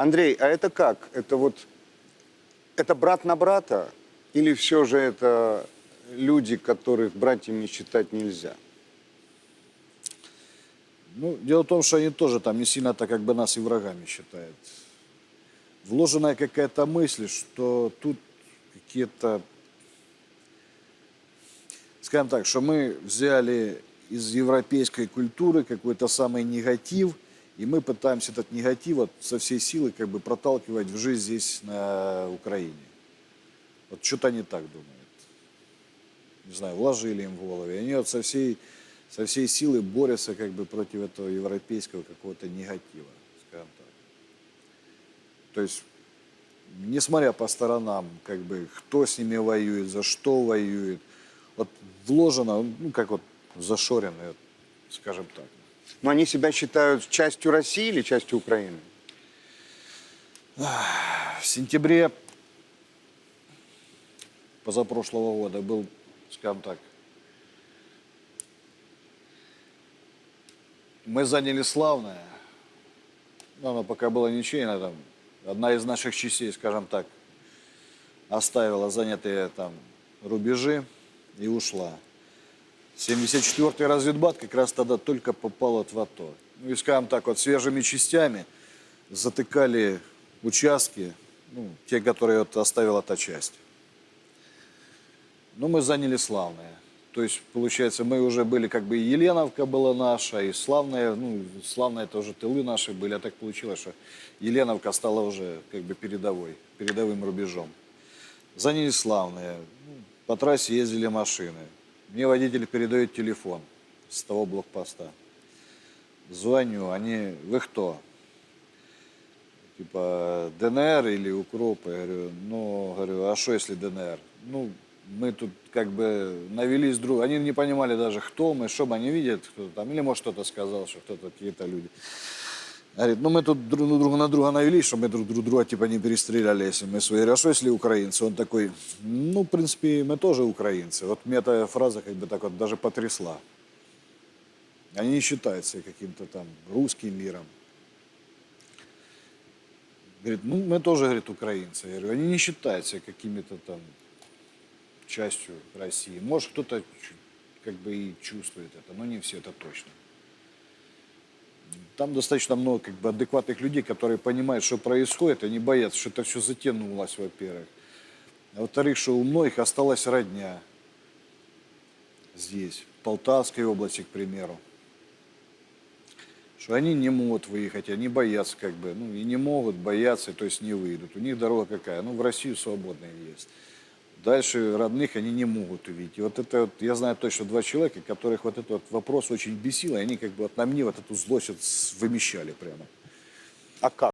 Андрей, а это как? Это вот, это брат на брата? Или все же это люди, которых братьями считать нельзя? Ну, дело в том, что они тоже там не сильно-то как бы нас и врагами считают. Вложенная какая-то мысль, что тут какие-то, скажем так, что мы взяли из европейской культуры какой-то самый негатив, и мы пытаемся этот негатив вот со всей силы как бы проталкивать в жизнь здесь, на Украине. Вот что-то они так думают. Не знаю, вложили им в голову. И они вот со всей, со всей силы борются как бы против этого европейского какого-то негатива, скажем так. То есть, несмотря по сторонам, как бы, кто с ними воюет, за что воюет, вот вложено, ну, как вот зашорено, скажем так. Но они себя считают частью России или частью Украины? В сентябре позапрошлого года был, скажем так, мы заняли славное, но оно пока было ничейно, там, одна из наших частей, скажем так, оставила занятые там рубежи и ушла. 74-й разведбат как раз тогда только попал в АТО. Ну и, скажем так, вот свежими частями затыкали участки, ну, те, которые вот оставила та часть. Ну, мы заняли славное. То есть, получается, мы уже были, как бы, и Еленовка была наша, и славная, ну, славная это уже тылы наши были. А так получилось, что Еленовка стала уже, как бы, передовой, передовым рубежом. Заняли славное. Ну, По трассе ездили машины. Мне водитель передает телефон с того блокпоста. Звоню, они, вы кто? Типа ДНР или укроп? Я говорю, ну, говорю, а что если ДНР? Ну, мы тут как бы навелись друг, они не понимали даже, кто мы, что мы, они видят, кто там, или может кто-то сказал, что кто-то какие-то люди. Говорит, ну мы тут друг, друг на друга навелись, чтобы мы друг, друг друга типа не перестреляли, если мы свои. А что если украинцы? Он такой, ну, в принципе, мы тоже украинцы. Вот мне эта фраза как бы так вот даже потрясла. Они не считают себя каким-то там русским миром. Говорит, ну, мы тоже, говорит, украинцы. Я говорю, они не считают себя какими-то там частью России. Может, кто-то как бы и чувствует это, но не все это точно. Там достаточно много как бы адекватных людей, которые понимают, что происходит, и не боятся, что это все затянулось, во-первых. А во-вторых, что у многих осталась родня здесь, в Полтавской области, к примеру. Что они не могут выехать, они боятся как бы, ну и не могут, боятся, то есть не выйдут. У них дорога какая? Ну, в Россию свободный въезд. Дальше родных они не могут увидеть. И вот это вот, я знаю точно два человека, которых вот этот вот вопрос очень бесил, и они как бы вот на мне вот эту злость вот вымещали прямо. А как?